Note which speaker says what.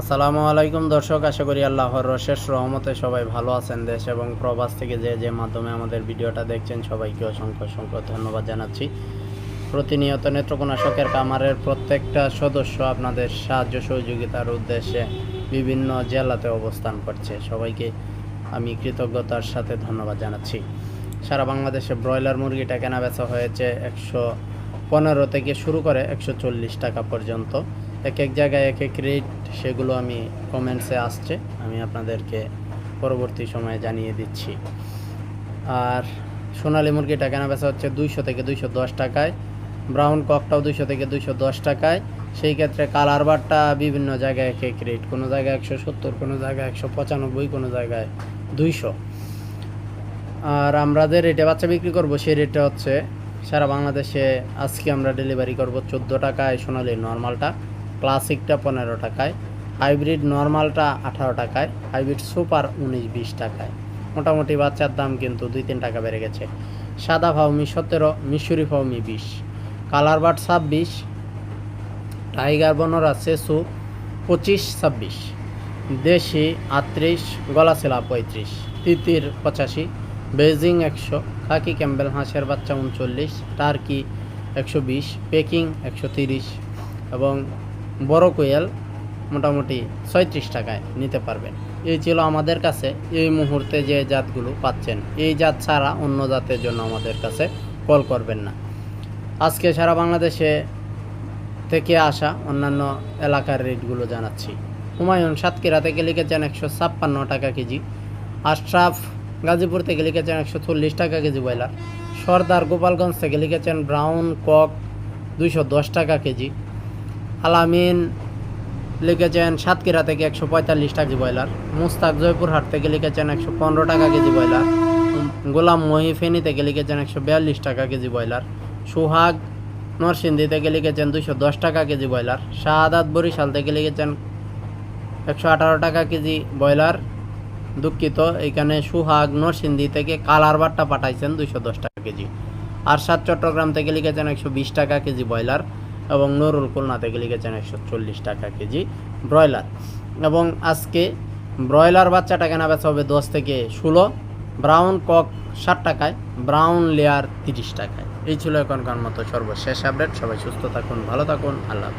Speaker 1: আসসালামু আলাইকুম দর্শক, আশা করি আল্লাহর রশেষ রহমতে সবাই ভালো আছেন দেশ এবং প্রবাস থেকে যে যে মাধ্যমে আমাদের ভিডিওটা দেখছেন সবাইকে অসংখ্য অসংখ্য ধন্যবাদ জানাচ্ছি। প্রতিনিয়ত নেত্রকোনা শখের কামারের প্রত্যেকটা সদস্য আপনাদের সাহায্য সহযোগিতার উদ্দেশ্যে বিভিন্ন জেলাতে অবস্থান করছে। সবাইকে আমি কৃতজ্ঞতার সাথে ধন্যবাদ জানাচ্ছি। সারা বাংলাদেশে ব্রয়লার মুরগিটা কেনা বেচা হয়েছে একশো পনেরো থেকে শুরু করে একশো চল্লিশ টাকা পর্যন্ত। এক এক জায়গায় এক এক রেট সেগুলো আমি কমেন্টসে আসছে, আমি আপনাদেরকে পরবর্তী সময়ে জানিয়ে দিচ্ছি। আর সোনালী মুরগিটা কেনা বেচা হচ্ছে দুইশো থেকে দুইশো দশ টাকায় ব্রাউন ককটাও দুইশো থেকে দুইশো দশ টাকায়। সেই ক্ষেত্রে কালার বারটা বিভিন্ন জায়গায় এক এক রেট কোনো জায়গায় একশো সত্তর, কোনো জায়গায় একশো পঁচানব্বই, কোনো জায়গায় দুইশো। আর আমরা যে রেটে বাচ্চা বিক্রি করব, সেই রেটটা হচ্ছে সারা বাংলাদেশে আজকে আমরা ডেলিভারি করব চোদ্দ টাকায় সোনালি নর্মালটা ক্লাসিকটা পনেরো টাকায়, হাইব্রিড নর্মালটা আঠারো টাকায়, হাইব্রিড সুপার উনিশ বিশ টাকায়। মোটামুটি বাচ্চার দাম কিন্তু দুই তিন টাকা বেড়ে গেছে। সাদা ফাউমি সতেরো, মিশরি ফাউমি বিশ, কালার বাট ছাব্বিশ, টাইগার বনরা সেসু পঁচিশ, ছাব্বিশ, দেশি আটত্রিশ, গলাশিলা পঁয়ত্রিশ, তিতির পঁচাশি বেজিং একশো, খাকি ক্যাম্বেল হাঁসের বাচ্চা উনচল্লিশ, টার্কি একশো বিশ, পেকিং একশো তিরিশ এবং বড় কোয়েল মোটামুটি ছয়ত্রিশ টাকায় নিতে পারবেন। এই ছিল আমাদের কাছে এই মুহূর্তে যে জাতগুলো পাচ্ছেন। এই জাত ছাড়া অন্য জাতের জন্য আমাদের কাছে কল করবেন না। আজকে সারা বাংলাদেশে থেকে আসা অন্যান্য এলাকার রেটগুলো জানাচ্ছি। হুমায়ুন সাতক্ষীরা থেকে লিখেছেন একশো ছাপ্পান্ন টাকা কেজি। আশরাফ গাজীপুর থেকে লিখেছেন একশো চল্লিশ টাকা কেজি ব্রয়লার। সর্দার গোপালগঞ্জ থেকে লিখেছেন ব্রাউন কক দুইশো দশ টাকা কেজি। আলামিন লিখেছেন সাতক্ষীরা থেকে একশো পঁয়তাল্লিশ টাকা ব্রয়লার। মুস্তাক জয়পুরহাট থেকে লিখেছেন একশো পনেরো টাকা কেজি ব্রয়লার। গোলাম মহি ফেনী থেকে লিখেছেন একশো বিয়াল্লিশ টাকা কেজি ব্রয়লার। সুহাগ নরসিংদী থেকে লিখেছেন দুশো দশ টাকা কেজি ব্রয়লার। শাহাদাত বরিশাল থেকে লিখেছেন একশো আঠারো টাকা কেজি ব্রয়লার। দুঃখিত, এখানে সুহাগ নরসিংদী থেকে কালার বারটা পাঠাইছেন দুশো দশ টাকা কেজি। আরশাদ চট্টগ্রাম থেকে লিখেছেন একশো বিশ টাকা কেজি ব্রয়লার। এবং নুরুল খুলনা থেকে লিখেছেন একশো চল্লিশ টাকা কেজি ব্রয়লার। এবং আজকে ব্রয়লার বাচ্চাটা কেনা বেচা হবে দশ থেকে ষোলো, ব্রাউন কক ষাট টাকায়, ব্রাউন লেয়ার তিরিশ টাকায়। এই ছিল এখনকার মতো সর্বশেষ আপডেট সবাই সুস্থ থাকুন, ভালো থাকুন, আল্লাহ